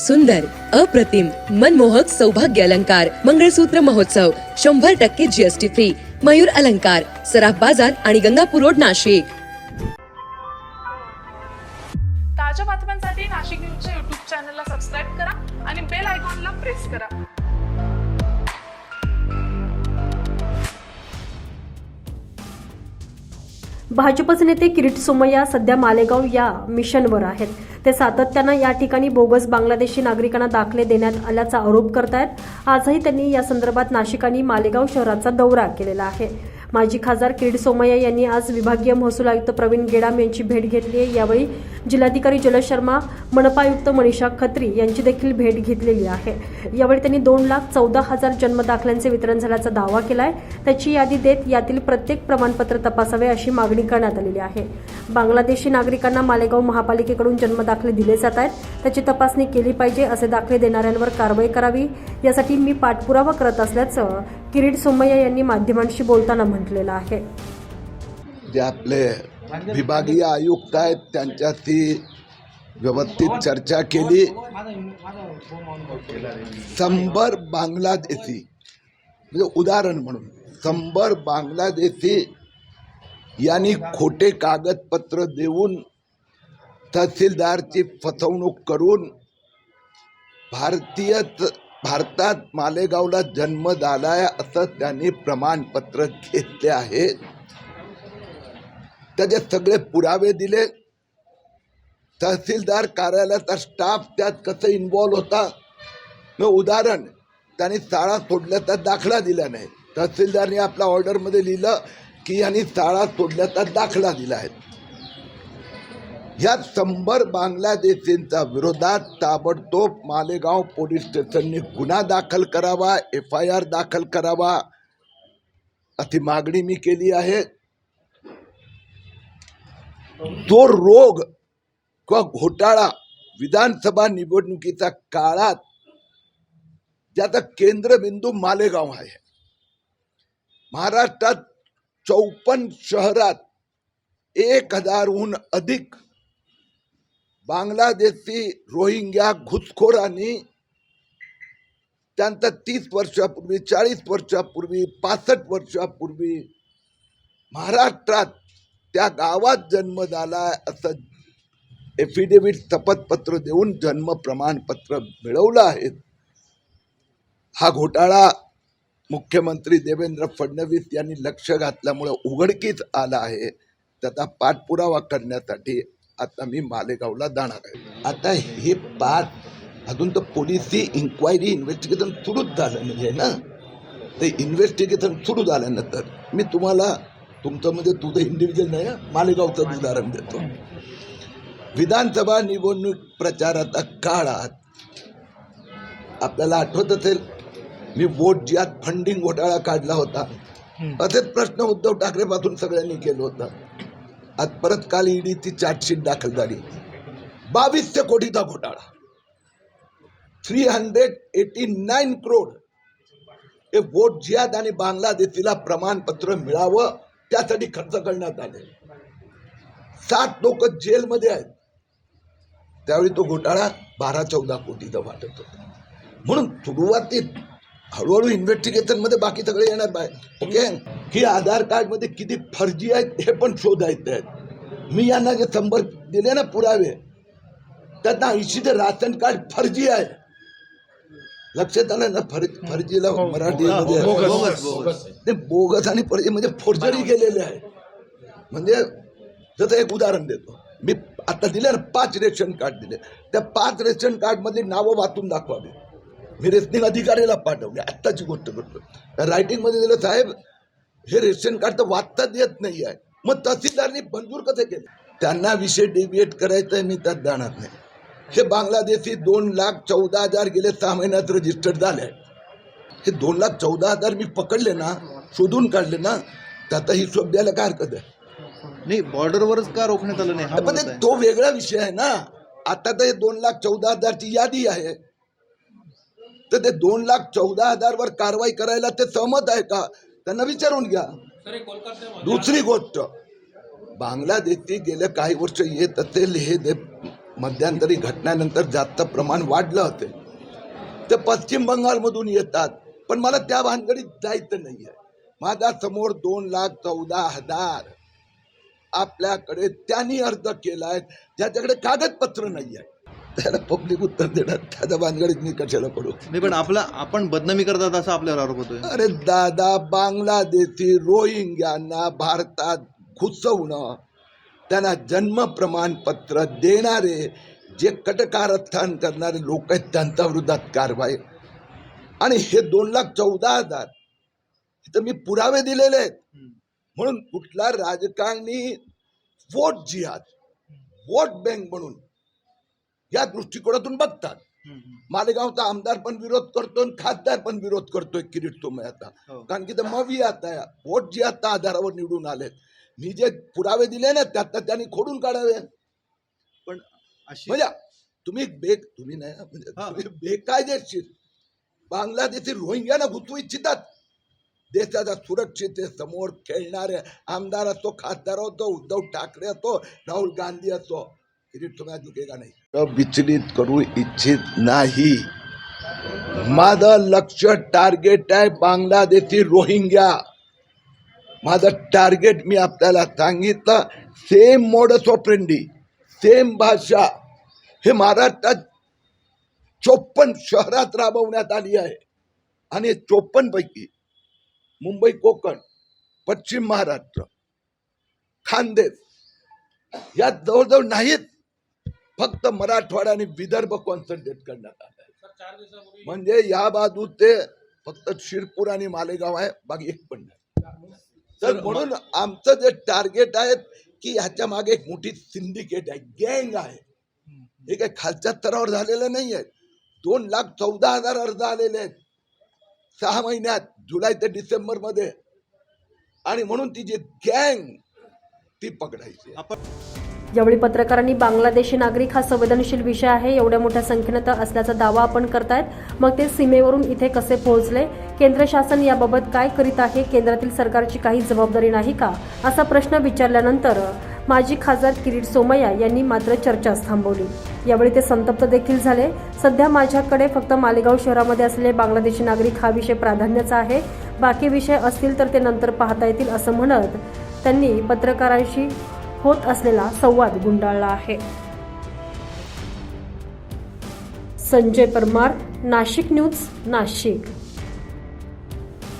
सुंदर अप्रतिम मनमोहक सौभाग्य अलंकार मंगळसूत्र महोत्सव शंभर टक्के जीएसटी फ्री मयूर अलंकार सराफ बाजार आणि गंगापूर रोड नाशिक. ताज्या बातम्यांसाठी नाशिक न्यूजच्या युट्यूब चॅनलला सबस्क्राईब करा आणि बेल आयकॉनला प्रेस करा. भाजपचे नेते किरीट सोमय्या सध्या मालेगाव या मिशनवर आहेत. ते सातत्यानं या ठिकाणी बोगस बांगलादेशी नागरिकांना दाखले देण्यात आल्याचा आरोप करतायत. आजही त्यांनी या संदर्भात नाशिक आणि मालेगाव शहराचा दौरा केलेला आहे. माजी खासदार किरीट सोमय्या यांनी आज विभागीय महसूल आयुक्त प्रवीण गेडाम यांची भेट घेतली आहे. यावेळी जिल्हाधिकारी जलज शर्मा मनपायुक्त मनीषा खत्री यांची देखील भेट घेतलेली आहे. यावेळी त्यांनी दोन लाख चौदा हजार जन्मदाखल्यांचे वितरण झाल्याचा दावा केलाय. त्याची यादी देत यातील प्रत्येक प्रमाणपत्र तपासावे अशी मागणी करण्यात आलेली आहे. बांगलादेशी नागरिकांना मालेगाव महापालिकेकडून जन्मदाखले दिले जात आहेत. त्याची तपासणी केली पाहिजे असे दाखले देणाऱ्यांवर कारवाई करावी. यासाठी मी पाठपुरावा करत असल्याचं किरीट सोमय्या यांनी माध्यमांशी बोलताना म्हटलेलं आहे. जे आपले विभागीय आयुक्त आहेत त्यांच्याशी व्यवस्थित चर्चा केली. शंभर बांगलादेशी म्हणजे उदाहरण म्हणून शंभर बांगलादेशी यांनी खोटे कागदपत्र देऊन तहसीलदारची फसवणूक करून भारतीय भारतात मालेगावला जन्म झाला आहे असं त्यांनी प्रमाणपत्र घेतले आहे. त्याचे सगळे पुरावे दिले. तहसीलदार कार्यालयाचा स्टाफ त्यात कसं इन्वॉल्व्ह होता? मग उदाहरण त्यांनी शाळा सोडल्याचा दाखला दिला नाही. तहसीलदारने आपल्या ऑर्डरमध्ये लिहिलं की यांनी शाळा सोडल्याचा दाखला दिला आहे. या शंभर बांगलादेशींच्या विरोधात ताबडतोब मालेगाव पोलीस स्टेशनने गुन्हा दाखल करावा एफ आय आर दाखल करावा अशी मागणी मी केली आहे. तो रोग किंवा घोटाळा विधानसभा निवडणुकीच्या काळात ज्याचा केंद्रबिंदू मालेगाव आहे. महाराष्ट्रात चौपन्न शहरात एक हजारहून अधिक बांगलादेशी रोहिंग्या घुसखोरांनी त्यांचा तीस वर्षापूर्वी चाळीस वर्षापूर्वी पासष्ट वर्षापूर्वी महाराष्ट्रात त्या गावात जन्म झाला असं एफिडेव्हिट शपथपत्र देऊन जन्म प्रमाणपत्र मिळवलं आहे. हा घोटाळा मुख्यमंत्री देवेंद्र फडणवीस यांनी लक्ष घातल्यामुळे उघडकीच आला आहे. त्याचा पाठपुरावा करण्यासाठी आता मी मालेगावला जाणार आहे. आता हे पाठ अजून तर पोलिसी इन्क्वायरी इन्व्हेस्टिगेशन सुरूच झालं नाही ना? ते इन्व्हेस्टिगेशन सुरू झाल्यानंतर मी तुम्हाला तुमचं म्हणजे तुझं इंडिव्हिज्युअल नाही मालेगावचं उदाहरण देतो. विधानसभा निवडणूक प्रचाराच्या काळात आपल्याला आठवत असेल मी वोट ज्यात फंडिंग घोटाळा काढला होता. असेच प्रश्न उद्धव ठाकरेपासून सगळ्यांनी केलं होतं. आज परत काल ईडीची चार्जशीट दाखल झाली. बावीसशे कोटीचा घोटाळा. Three hundred eighty nine crore हे वोट जिहाद आणि बांगलादेशीला प्रमाणपत्र मिळावं त्यासाठी खर्च करण्यात आले. सात लोक जेलमध्ये आहेत. त्यावेळी तो घोटाळा बारा चौदा कोटीचा वाटत होता. म्हणून सुरुवातीत हळूहळू इन्व्हेस्टिगेशनमध्ये बाकी सगळे येणार बाहेर. ओके ही आधार कार्डमध्ये किती फर्जी आहेत हे पण शोधायचे आहेत. मी यांना जे शंभर दिले ना पुरावे त्यांना ऐंशी ते राशन कार्ड फर्जी आहे. लक्षात आलं ना फर फर्जीला मराठीमध्ये नाही बोगस आणि फर्जी म्हणजे फोर्जरी केलेले आहे. म्हणजे जसं एक उदाहरण देतो. मी आता दिले ना पाच रेशन कार्ड दिले. त्या पाच रेशन कार्डमधली नावं वाचून दाखवावी. मी रेशनिंग अधिकाऱ्याला पाठवले. आत्ताची गोष्ट करतो. रायटिंगमध्ये दिलं साहेब हे रेशन कार्ड तर वाचताच येत नाही आहे मग तहसीलदारनी मंजूर कसे केले? त्यांना विषय डेबिएट करायचा मी त्यात जाणार नाही. हे बांगलादेशी दोन लाख चौदा हजार गेले सहा महिन्यात रजिस्टर्ड झाले. हे दोन लाख चौदा हजार मी पकडले ना शोधून काढले ना त्याचा हिशोब द्यायला काय हरकत आहे? नाही बॉर्डरवरच का रोखण्यात आलं नाही? हा पण मुद्दा ते आहे. तो वेगळा विषय आहे ना. आता तर हे दोन लाख चौदा हजारची यादी आहे. तर ते दोन लाख चौदा हजारवर कारवाई करायला ते सहमत आहे का? त्यांना विचारून घ्या. दुसरी गोष्ट बांगलादेशची गेल्या काही वर्ष येत असेल हे दे मध्यंतरी घटनेनंतर जास्त प्रमाण वाढलं होते ते पश्चिम बंगालमधून येतात. पण मला त्या भानगडीत जायचं नाही आहे माझ्यासमोर दोन लाख चौदा हजार आपल्याकडे त्यांनी अर्ज केलाय ज्याच्याकडे कागदपत्र नाही आहे त्याला पब्लिक उत्तर देणार त्याच्या भानगडीत मी कशाला पडू? नाही पण आपला आपण बदनामी करतात असं आपल्यावर आरोप होतोय. अरे दादा बांगलादेशी रोहिंग्यांना भारतात घुसवणं त्यांना जन्म प्रमाणपत्र देणारे जे कटकारस्थान करणारे लोक आहेत त्यांच्या विरोधात कारवाई. आणि हे दोन लाख चौदा हजार इथं मी पुरावे दिलेले आहेत. म्हणून कुठला राजकारणी वोट जिहाद वोट बँक म्हणून या दृष्टिकोनातून बघतात. मालेगावचा आमदार पण विरोध करतो आणि खासदार पण विरोध करतोय किरीट सोमयाचा हो. कारण की ते मवी आता. वोट जी आता आधारावर निवडून आलेत. मी जे पुरावे दिले ना त्यात त्यांनी खोडून काढावे. पण अशी म्हणजे तुम्ही बेक तुम्ही नाही म्हणजे. तुम्ही बेकायदेशीर. बांगलादेशी रोहिंग्याना घुसवू इच्छितात. देशाच्या सुरक्षितेसमोर खेळणारे आमदार असो खासदार असो उद्धव ठाकरे असो राहुल गांधी असो किरीट सोमया झुकेगा नाही. विचलित करू इच्छित नाही. माझं लक्ष टार्गेट आहे बांगलादेशी रोहिंग्या. माझं टार्गेट मी आपल्याला सांगितलं सेम मोडस ऑपरेंडी सेम भाषा. हे महाराष्ट्रात चोपन्न शहरात राबवण्यात आली आहे. आणि चोपन्नपैकी मुंबई कोकण पश्चिम महाराष्ट्र खानदेश यात जवळजवळ नाहीत. फक्त मराठवाडा आणि विदर्भ कॉन्सन्ट्रेट करण्यात आलं आहे. म्हणजे या बाजू ते फक्त शिरपूर आणि मालेगाव आहे बाकी एक पण नाही. तर म्हणून आमचं जे टार्गेट आहे की ह्याच्या मागे एक मोठी सिंडिकेट आहे गँग आहे. हे काही खालच्या स्तरावर झालेलं नाही आहे. दोन लाख चौदा हजार अर्ज आलेले आहेत. सहा महिन्यात जुलै ते डिसेंबरमध्ये. आणि म्हणून ती जी गँग ती पकडायची आहे. यावेळी पत्रकारांनी बांगलादेशी नागरिक हा संवेदनशील विषय आहे एवढ्या मोठ्या संख्येनं तर असल्याचा दावा आपण करतायत. मग ते सीमेवरून इथे कसे पोहोचले? केंद्र शासन याबाबत काय करीत आहे? केंद्रातील सरकारची काही जबाबदारी नाही का? असा प्रश्न विचारल्यानंतर माजी खासदार किरीट सोमय्या यांनी मात्र चर्चाच थांबवली. यावेळी ते संतप्त देखील झाले. सध्या माझ्याकडे फक्त मालेगाव शहरामध्ये असलेले बांगलादेशी नागरिक हा विषय प्राधान्याचा आहे. बाकी विषय असतील तर ते नंतर पाहता येतील असं म्हणत त्यांनी पत्रकारांशी होत असलेला संवाद गुंडाळला आहे. संजय परमार नाशिक न्यूज नाशिक.